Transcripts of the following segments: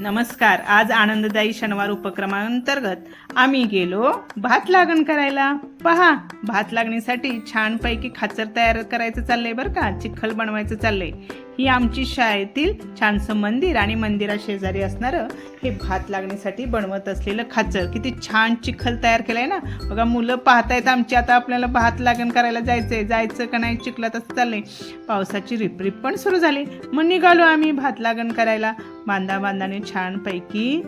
नमस्कार. आज आनंददायी शनिवार उपक्रमांतर्गत आम्ही गेलो भात लागण करायला. पहा भात लागणीसाठी छानपैकी खाचर तयार करायचं चाललंय बरं का? चिखल बनवायचं चाललंय. ही आमची शाळेतील छानसं मंदिर आणि मंदिरा शेजारी असणारं हे भात लागणीसाठी बनवत असलेलं खाचर. किती छान चिखल तयार केलंय ना. बघा मुलं पाहतायत आमची. आता आपल्याला भात लागण करायला जायचंय. जायचं का नाही चिखलात असं चाललंय. पावसाची रिपरिप पण सुरू झाली. मग निघालो आम्ही भात लागण करायला. बांधा बांधाने छानपैकी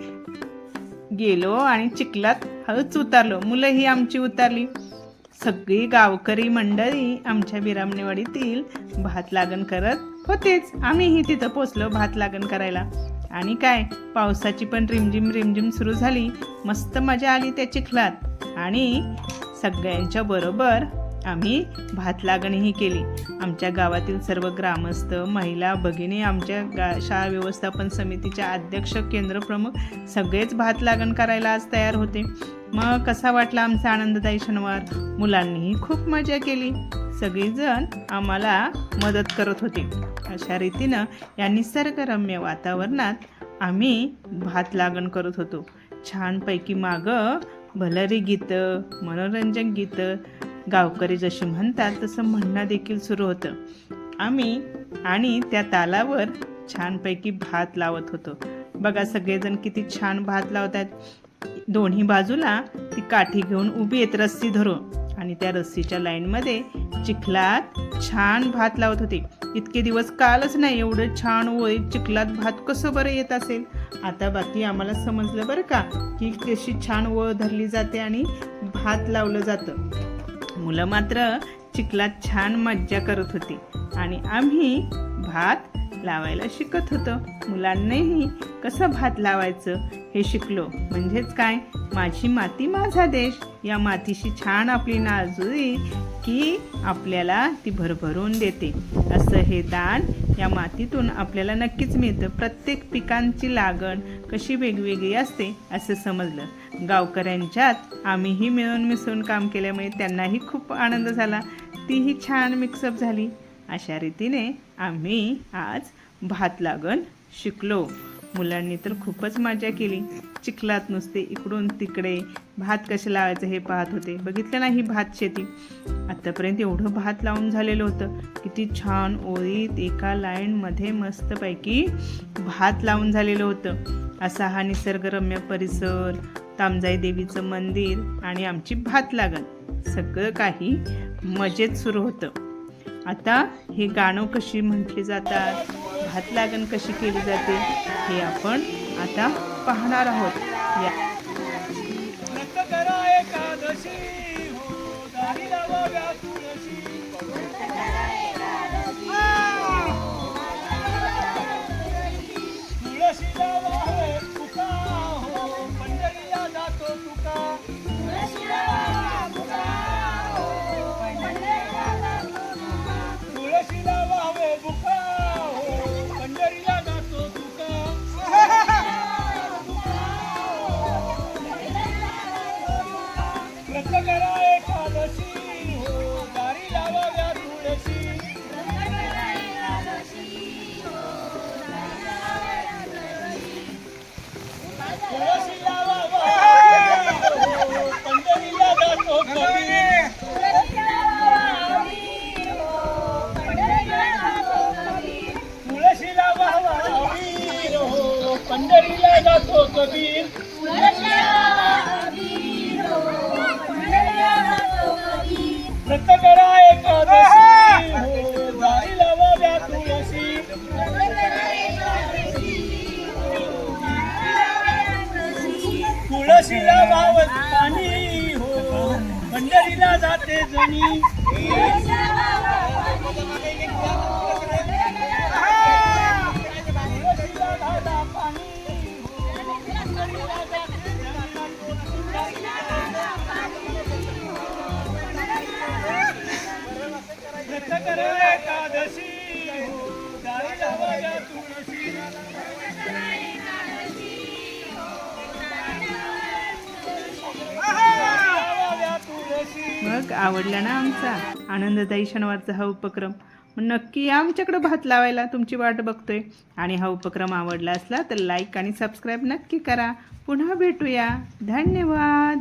गेलो आणि चिखलात हळूच उतारलो. मुलं ही आमची उतारली. सगळी गावकरी मंडळी आमच्या विरामणेवाडीतील भात लागण करत होतेच. आम्हीही तिथं पोचलो भात लागण करायला. आणि काय पावसाची पण रिमझिम रिमझिम सुरू झाली. मस्त मजा आली त्या चिखलात. आणि सगळ्यांच्या बरोबर आम्ही भात लागणही केली. आमच्या गावातील सर्व ग्रामस्थ महिला भगिनी आमच्या गा शाळा व्यवस्थापन समितीच्या अध्यक्ष केंद्रप्रमुख सगळेच भात लागण करायला आज तयार होते. मग कसा वाटला आमचा आनंददायी शनिवार मुलांनीही खूप मजा केली. सगळीजण आम्हाला मदत करत होते. अशा रीतीनं या निसर्गरम्य वातावरणात आम्ही भात लागण करत होतो. छानपैकी मागं भलरी गीतं मनोरंजक गीतं गावकरी जशी म्हणतात तसं म्हणणं देखील सुरू होतं. आम्ही आणि त्या तालावर छानपैकी भात लावत होतो. बघा सगळेजण किती छान भात लावत आहेत दोन्ही बाजूला ती काठी घेऊन उभी आहेत रस्सी धरून. आणि त्या रस्सीच्या लाईनमध्ये चिखलात छान भात लावत होते. इतके दिवस कालच नाही एवढं छान ओळीत चिखलात भात कसं बरं येत असेल? आता बाकी आम्हाला समजलं बरं का की कशी छान ओळ धरली जाते आणि भात लावलं जातं. मुलं मात्र चिखलात छान मज्जा करत होती. आणि आम्ही भात लावायला शिकत होतो. मुलांनाही कसं भात लावायचं हे शिकलो. म्हणजेच काय? माझी माती माझा देश. या मातीशी छान आपली नाजुरी की आपल्याला ती भरभरून देते. असं हे दान या मातीतून आपल्याला नक्कीच मिळतं. प्रत्येक पिकांची लागण कशी वेगवेगळी असते असं समजलं. गावकऱ्यांच्यात आम्हीही मिळून मिसळून काम केल्यामुळे त्यांनाही खूप आनंद झाला. तीही छान मिक्सअप झाली. अशा रीतीने आम्ही आज भात लागण शिकलो. मुलांनी तर खूपच मजा केली. चिखलात नुसते इकडून तिकडे. भात कसे लावायचं हे पाहत होते. बघितलं ना ही भात शेती. आत्तापर्यंत एवढं भात लावून झालेलं होतं. किती छान ओळीत एका लाईनमध्ये मस्तपैकी भात लावून झालेलं होतं. असा हा निसर्गरम्य परिसर तामजाई देवीचं मंदिर आणि आमची भात लागण. सगळं काही मजेत सुरू होतं. आता हे गाणं कशी म्हटली जातात भात लागण कशी केली जाते हे आपण आता पाहणार आहोत. या. एकादशी पंढरीला जातो कबीर. व्रत करा एकादशी. हो दारी लावाव्या तुळशी. तुळशीला वावत पाणी हो पंढरीला जाते जणी. एकादशी तुळशी मग आवडला ना आमचा. आनंददायी शनिवारचा हा उपक्रम. नक्की या आमच्याकडं भात लावायला तुमची वाट बघतोय. आणि हा उपक्रम आवडला असला तर लाईक आणि सबस्क्राईब नक्की करा. पुन्हा भेटूया. धन्यवाद.